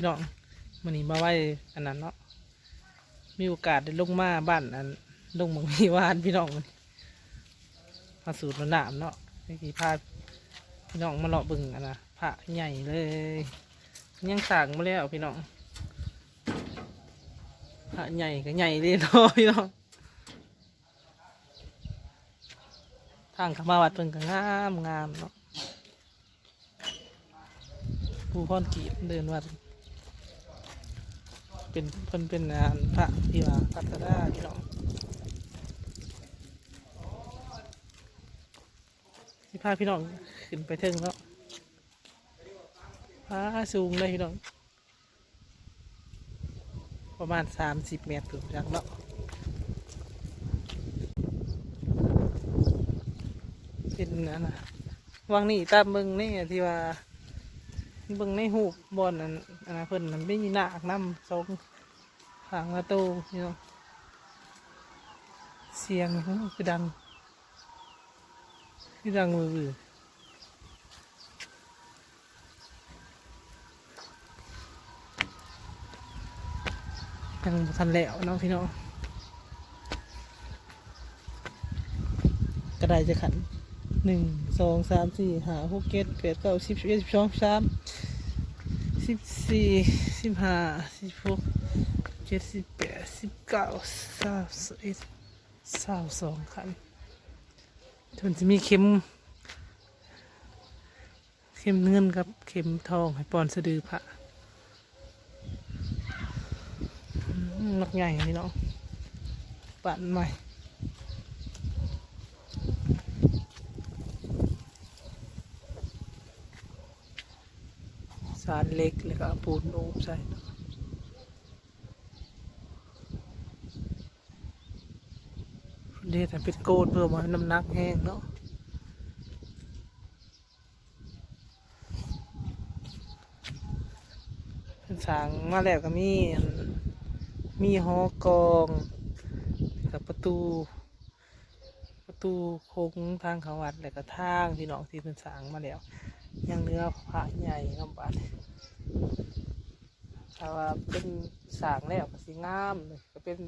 พี่น้องมันนี้มาไว้อันนั้นเนาะมีโอกาสได้ลงมาบ้านอันลงเมืองมีวานพี่น้องมาสูตรมันน้ำเนาะนี่กี่พาพี่น้องมาเลาะบึงอันนะพระใหญ่เลยยังสั่งมาแล้วพี่น้องพระใหญ่ก็ใหญ่เลยเนาะพี่น้องทางข้ามาวัดเพิ่นก็งามงามเนาะผู้พ่อนกีบเดินวัด เป็นเพิ่นเป็นงานพระที่ว่าพัฒนาพี่น้องที่พาพี่น้องขึ้นไปเทิงแล้วพาสูงเลยพี่น้อง ประมาณสามสิบเมตรถึงจากเนาะเป็นอันนะวังนี่ตามเบิงนี่ที่ว่าเบิ่งในหูบอนนั้น อนะเพิ่นมันไม่มีหนักน้ำสองขางประตูนี่เนาะเสียงคือดังคือดังมือบือยังทันแล้วเน้องพี่น้องกระไดจะขันหนึ่งสองสามสี่ห้าหกเจ็ดแปดเก้าสิบสิบเอ็ดสิบสองสาม สิบสี่สิบห้าสิบหกเจ็ดสิบแปดสิบเก้าสามสิบเอ็ดสามสองคันจนจะมีเข็ม เข็มเงินกับ เข็มทองให้ปอนสะดือพระนักใหญ่นี่เนาะปั่นใหม่ารเล็กแล้วก็ปูนโอบใส่เรียกแต่เป็นโกดเพื่อมาให้น้ำหนักแห้งเนาะสางมาแล้วก็มีมีหอกองกับประตู ประตูโค้งทางเขาวัดแล้วก็ทางที่น้องที่เป็นสางมาแล้ว ยังเนื้อพระใหญ่ลำบากถ้าว่าเป็นสางแล้วก็สิงามเลยก็เป็น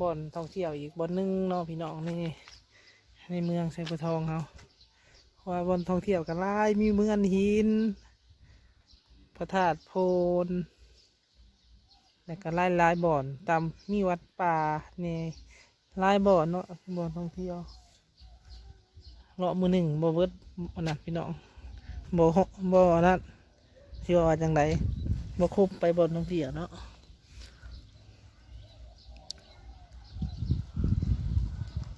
บ่อนท่องเที่ยวอีกบ่อนนึงเนาะพี่น้องนี่ในเมืองไซบัวทองเขาว่าบ่อนท่องเที่ยวกันหลายมีเมืองหิน พระธาตุโพนแล้วก็หลายลายบ่อนตามมีวัดป่าเนี่ยหลายบ่อนเนาะบ่อนท่องเที่ยวเลาะมือหนึ่งบ่เบิดอันนั้นพี่น้อง บ่บ่นั่นที่ว่าจังไดบ่คุบไปบนท่องเที่ยวเนาะ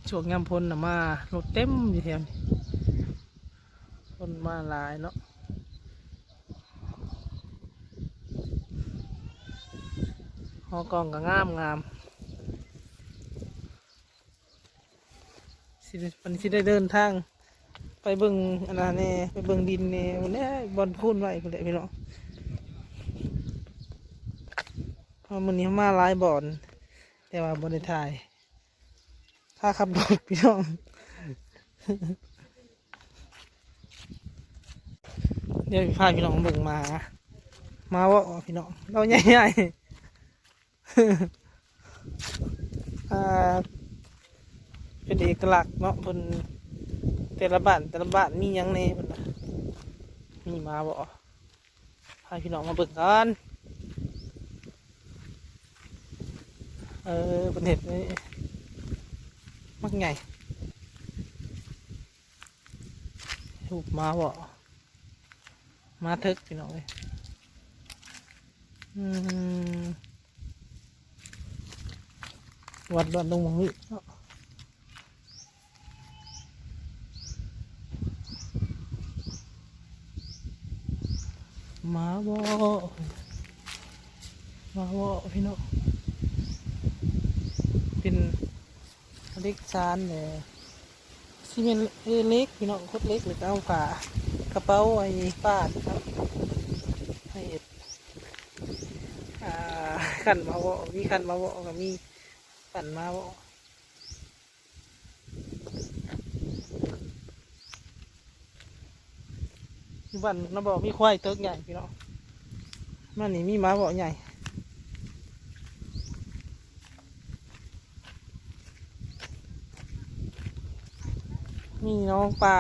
ช่วงยามพ้นน่ะมารถเต็มอยู่แถวนี้คนมาหลายเนาะหอกองก็งามงามสิได้วันนี้สิได้เดินทาง ไปเบิ่งอันนั้นแน่ไปเบิ่งดินแน่วันนี้บอลคูนไว้พุ่นแหละพี่น้องเพราะมันนี้มาหลายบอลแต่ว่าบอลในถ่ายถ้าขับรถพี่น้องเดี๋ยวพาพี่น้องเบิ่งมา มาว่าพี่น้องเราใหญ่ๆอ่าเป็นเอกลักษณ์เนาะเพิ่น แต่ละบ้านแต่ละบ้านมียังแน่พุ่นน่ะมีมาบ่พาพี่น้องมาเบิ่งกันเออเป็นเห็ดนี่มักใหญ่ถูกมาบ่มาทึกพี่น้องเลยอืมวัดบ้านดงมังวิเน มาบ่มาบ่พี่น้องเป็นเล็กซานเนี่ยซีเมนเล็กพี่น้องโคตรเล็กเลยก็เอาฝากระเป๋าไอ้ปาดครับให้เอ็ดขันมาบ่มีขันมาบ่ก็มีปั่นมาบ่ อยู่บ้านนะบ่มีควายเติกใหญ่พี่น้องมันนี่มีหมาบ่ใหญ่มีน้องปลา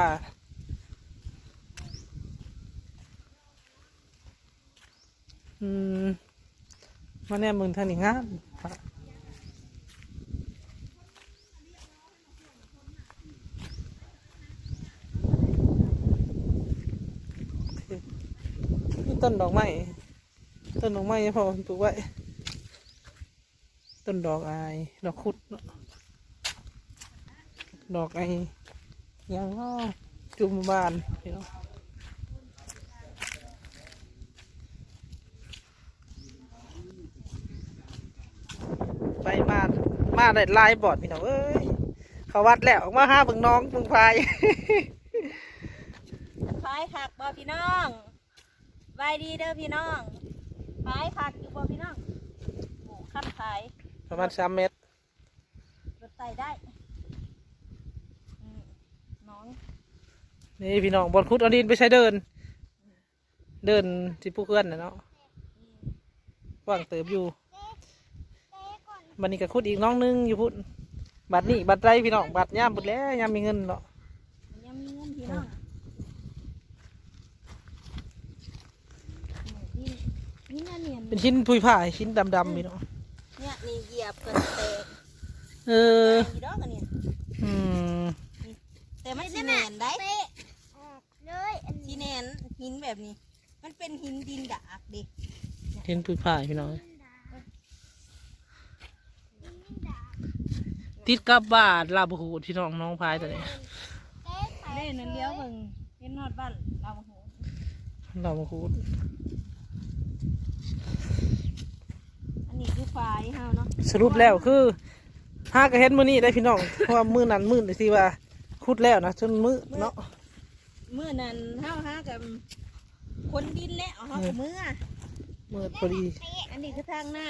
อืมมาแน่มึงทางนี้งาม ต้นดอกไม้ต้นดอกไม้พอปลูกไว้ ต้นดอกอายดอกคุดดอกไอยังอ้อจุมบานพี่น้องไปมามาได้ลายบอดพี่น้องเอ้ยเขาวัดแล้วมาห้าเบิ่งน้องเบิ่งพายพายผักบ่พี่น้อง บายดีเด้อพี่น้องพายผักอยู่บ่พี่น้องโอ้ขั้นพายประมาณสามเมตรรถไต่ได้อืมน้องนี่พี่น้องบอลคุดเอาดินไปใช้เดิน เดินที่ผู้เพื่อนนะเนาะว่างเติบอยู่บันนี้ก็คุดอีกน้องนึงอยู่พุ่นบัตรนี่บัตรไรพี่น้องบัตรย่ามบุดแล้วย่ามมีเงินเนาะมันยังมีเงินพี่น้องนี่ นี่น่าเนียนเป็นชิ้นพุยผ้าชิ้นดำๆพี่น้องเนี่ยนี่เหยียบกันเตะเออกี่ดอกกันเนี่ยอืมแต่มันสีแนนได้สีแนนหินแบบนี้ มันเป็นหินดินดากดิชิ้นพุยผ้าพี่น้องติดกับบาทลาบหูดพี่น้องน้องพายตัวนี้เล่นนั่นเลี้ยวเบิ่งเห็นนอดบ้านเราโหลาบหูด อันนี้คือฝ่ายเฮาเนาะสรุปแล้วคือห้ากระเห็นมือนี้ได้พี่น้อง เพราะว่ามือนั้นมือที่ว่าคุดแล้วนะจนมือเนาะเมื่อนั้นเฮาหากับคนดินแล้วเฮากับมือมือพอดี อันนี้คือทางน้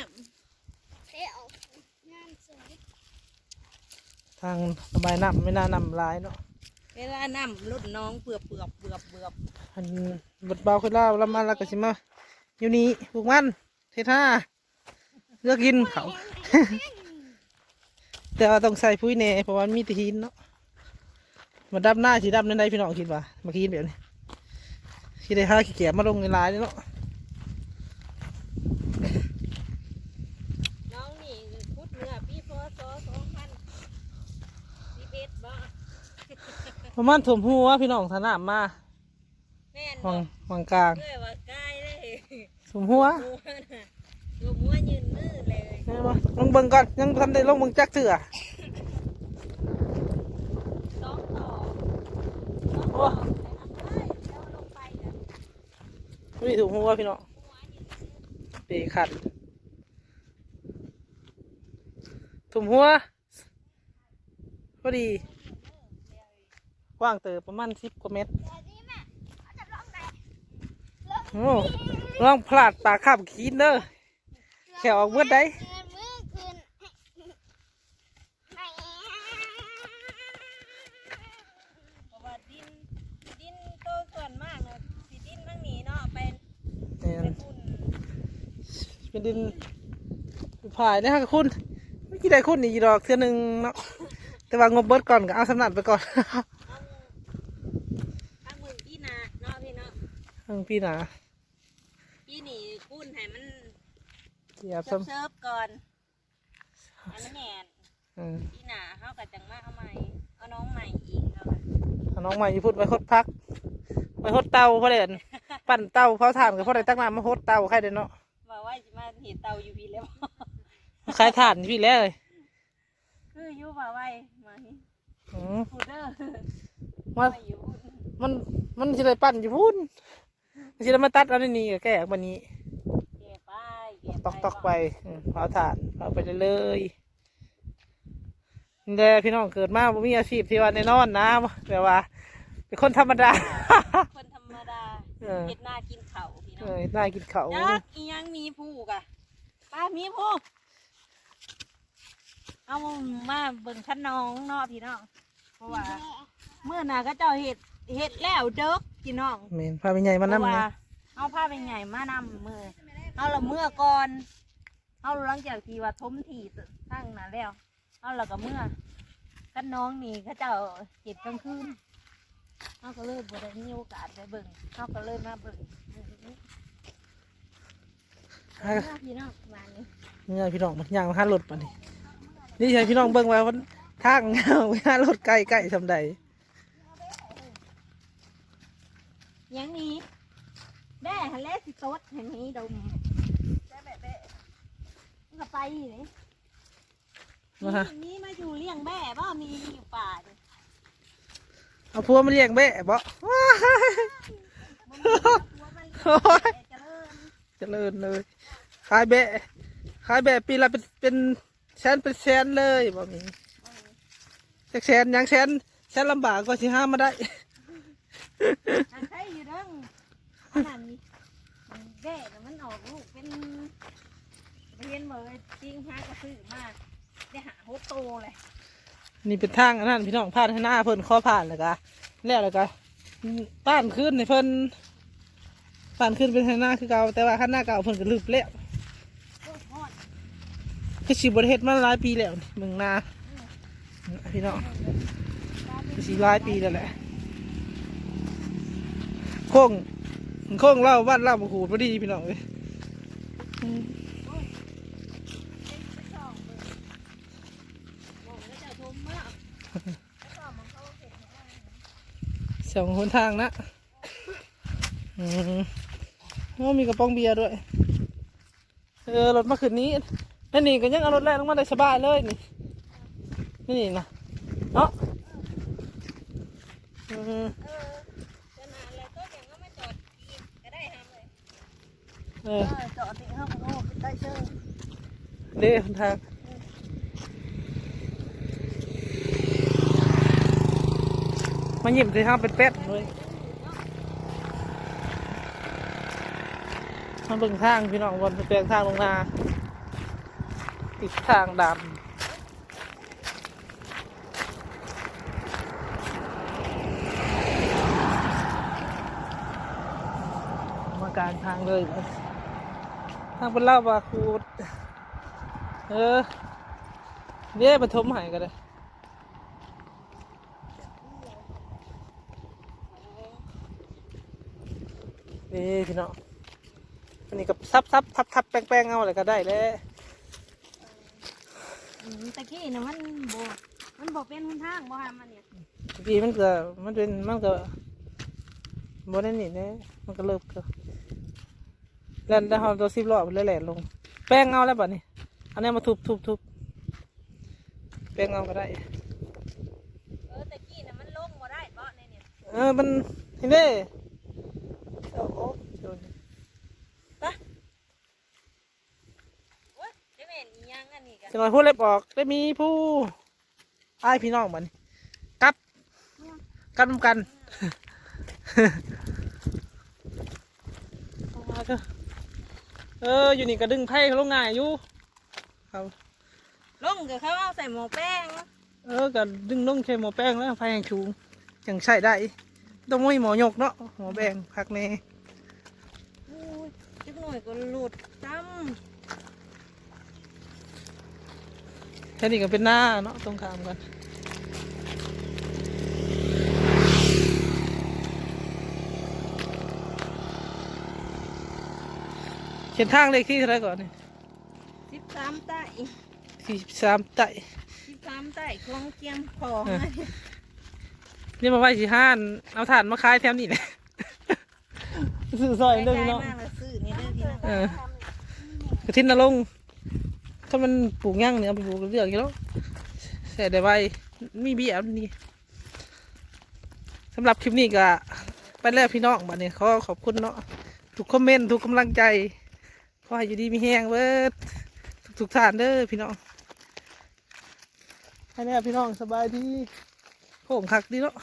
ทางระบายน้ำไม่น่านำลายเนาะำเวลาน้ำลดน้องเปลือบเปลือบเปลือบเปลือบอันบดเบาขึ้นแล้วแล้วมาแล้วก็สิมา อยู่นี่ปลูกมันเทท่าเลือกกินเขา แต่ว่าต้องใส่ปุ๋ยเน่เพราะว่ามันมีแตะหินเนาะมาดับหน้าสีดำในใดพี่น้องคิดว่ามากินแบบนี้คิดได้ห้าขี้เกียจมาลงในลายนี่เนาะน้องนี่พุดเนื้อปีพศสองพันสิบเอ็ดบ่ประมาณถ่วมหัวพี่น้องถนามมาแม่นวับ่งวังกลาง เอ้ยว่า ใกล้เลยถ่วมหัวหัวน่ะตัวหัวยืนมือเลยแม่นบ่ลงเบิ่งก่อนยังทันได้ลงเบิ่งจักเถื่อสองต่อโอ้เอ้ยแล้วลงไปน่ะนี่ถ่วมหัวพี่น้องเปขัดถ่วมหัวพอดี กว้างเติบประมาณสิบกว่าเมตรโอ้ ลองพลาดปากข้ามขีนเด้อแขวออกเบิดได้เพราะว่าดินดินโตส่วนมากเนาะสิดินทั้งนี้เนาะเป็นนี่เป็นฝุ่นเป็นดินผ่ายนะฮะคุณไม่กี่ได้คุณนี่อีดอกเทื่อหนึงเนาะแต่ว่างบเบิดก่อนก็เอาสำนักไปก่อนเอาข้างมือพี่นาเนาะพี่เนาะทั้งพี่หนา พี่นี่กุ้นให้มัน เกียบเซิซ้ร์ฟเซิร์ฟก่อนให้มันแหนนำอืมพี่นาเขากับจังมาเอาใหม่เอาน้องใหม่อีกเขาก็เอาน้องใหม่อยู่พุดไว้หดพัก ไว้หดเตาเพราะเด่นปั่นเตาเผาถ่านกับเพราะได้ตั้งน้ำมาหดเตาใครเด่นเนาะบอกว่าจะมาเห็นเตาอยู่พี่แล้ว ขายถ่านพี่แล้วเลยคืออยู่บ่าไว้มาหิอืมพูดเด้อมามาอยู่พูดมันมันจะได้ปั่นอยู่พุ่นมันจะได้มาตัดเอันนี้กับแก่วันนี้เก็บไปเก็บ ตอกตอกๆไปอืมเผาถ่านเผาไปเลยๆนี่แหละพี่น้องเกิดมาบ่มีอาชีพที่ว่าแน่นอนนะแบบว่า เป็นคนธรรมดา คนธรรมดาเออเห็ดนากินเขาวพี่เอน้องอน่ากินเขาวยักอียังมีผูกอะป้ามีผูกเอามาเบิ่งขนองเนาะพี่น้องเพราะว่าเมื่อน่ะก็เจ้าเห็ดเห็ดแล้วเด้อพี่น้องเมนพาไปใหญ่มาเพราะนำว่านะเอาผ้าเป็นไงมานำมือ เอาละเมื่อก่อนเอาหลังจากที่ว่าทมที่ทั้งนั้นแล้วเอาละก็เมื่อกันน้องนี่เขาเจ้าเจ็ดกลางคืนเขาก็เลยบ่ได้มีโอกาสได้เบิ่งเขาก็เลยมาเบิ่งเมื่อพี่น้องมานี่เนี่ยพี่น้องมันย่างมาหารถมานี่นี่ใช่พี่น้องเบิ่งไว้ว่าทางเงาไปหารถไกลไกลทำใดยังนี้แม่ฮันแลสิโต๊ดเห็นนี้ดมแม่แม่แม่มัน ก็ไปนี่นะฮะนี่มาอยู่เลี้ยงแม่บ่มีอยู่ป่าดิเอาพัวมาเลี้ยงแม่บ่ว้ายบ่มีหัวมันโอ้ยเจริญเจริญเลยขายแบะขายแบะปีละเป็นเป็นแสนเป็นแสนเลยบ่มีจากแสนยังแสนแสนลำบากก็สิห้ามาได้ อันใช่อยู่เด้งอันนั้นนี่มันแก่แต่มันออกลูกเป็น ไปเห็นเหมือนจริงฮะก็ซื้อมาได้หาโฮโตเลยนี่เป็นทางอันนั้นพี่น้องผ่านให้หน้าเพิ่นข้อผ่านแล้วก็แล้วแล้วก็ป้านขึ้นในเพิ่นป้านขึ้นเป็นให้หน้าคือเก่าแต่ว่าข้างหน้าเก่าเพิ่นก็ลืบแล้วคือสิบริเฮ็ดมาหลายปีแล้วเมืองนาพี่น้องคือสิหลายปีแล้วแหละโค้งโค้งเล่าบ้านเล่าบุหูพอดีพี่น้องเลยอืม เป็นไปช่องเบิ่งบอกแล้วจะทมมากแล้วก็มันเขาเสร็จแล้ว ส องคนทางนะอืมโอ้มีกระป๋องเบียร์ด้วย เออรถมาคืนนี้นั่นนี่ก็ยังเอารถแรกลงมาได้สบายเลยนี่นี่นะเนาะอืมเออจะนานแล้วก็ยังก็ไม่จอดกินก็ได้ทำเลยเอเอออจอดที่ห้องโอ้ได้เชิญเด้คนทาง มาหยิบสิครับเป็นเป็ดเลยมาเบิ่งทางพี่น้องวันไปแปลงทางลงนาติดทางดำมาการทางเลยทางเป็นเล่าบาคูดเออเดี๋ยวปฐมใหายกันเลย นี่พี่น้องอันนี้ก็ซับซับทับทับแป้งแป้งเอาอะไรก็ได้แล้วอืมตะกี้นะมันโบมันบอกเป็นหนทางบ่ฮะมันเนี่ยพี่มันก็มันเป็นมันก็บนนี่เนี่ยมันก็เลิกก็แล้วแล้วเราตัวซิบรอบแล้วแหละลง แป้งเอาแล้วบ่นี่อันนี้มาทุบทุบทุบแป้งเอาก็ได้ เออตะกี้นะมันลงบ่ได้เพราะในเนี่ยเออมันเห็นไหม โอ้โหโดนโอ้ยได้แม่นอีหยังอันนี้กันจังหวะพูดเล็บออกได้มีผู้อ้ายพี่น้องมันกลับกันนำกัน เอามาเถอะเอออยู่นี่ก็ดึงไพ่เขาลงง่ายอยู่ครับ ลงกับเขาเอาใส่หม้อแป้งเออก็ดึงลงแค่หมอแป้งแล้วไพ่แห่งชูงยังใช้ได้ ต้องมีหมอยกเนาะหมอแบงพักแน่โอ้ยจักหน่อยก็หลุดจ้แค่นี้ก็เป็นหน้าเนาะตรงข้ามกันเขียนทางเลขที่เท่าไหรก่อนนี่ำสิบสามใต้สี่สามไต่สิบสามใต้คลองเกียมของเออ นี่มาไว้สี่ห้าน เอาถ่านมาขายแถมนี่แหละซื้อซอยใกเด้อล้พี่น้องๆมากเลยซื้อนี่เด้อพี่น้องเออกระทินนรงค์ถ้ามันปลูกย่างเนี่ยเอาไปปลูกเรื่องกี่แล้วเสียได้ไว้มีเบี้ยนี่สำหรับคลิปนี้ก็ไปแล้วพี่น้องบัดนี้ขอขอบคุณเนาะทุกคอมเมนต์ทุกกำลังใจขอให้อยู่ดีมีแห้งเวิร์ดทุกทุกๆท่านเด้อพี่น้องไปแล้วพี่น้องสบายดี ผมคักดีแล้ว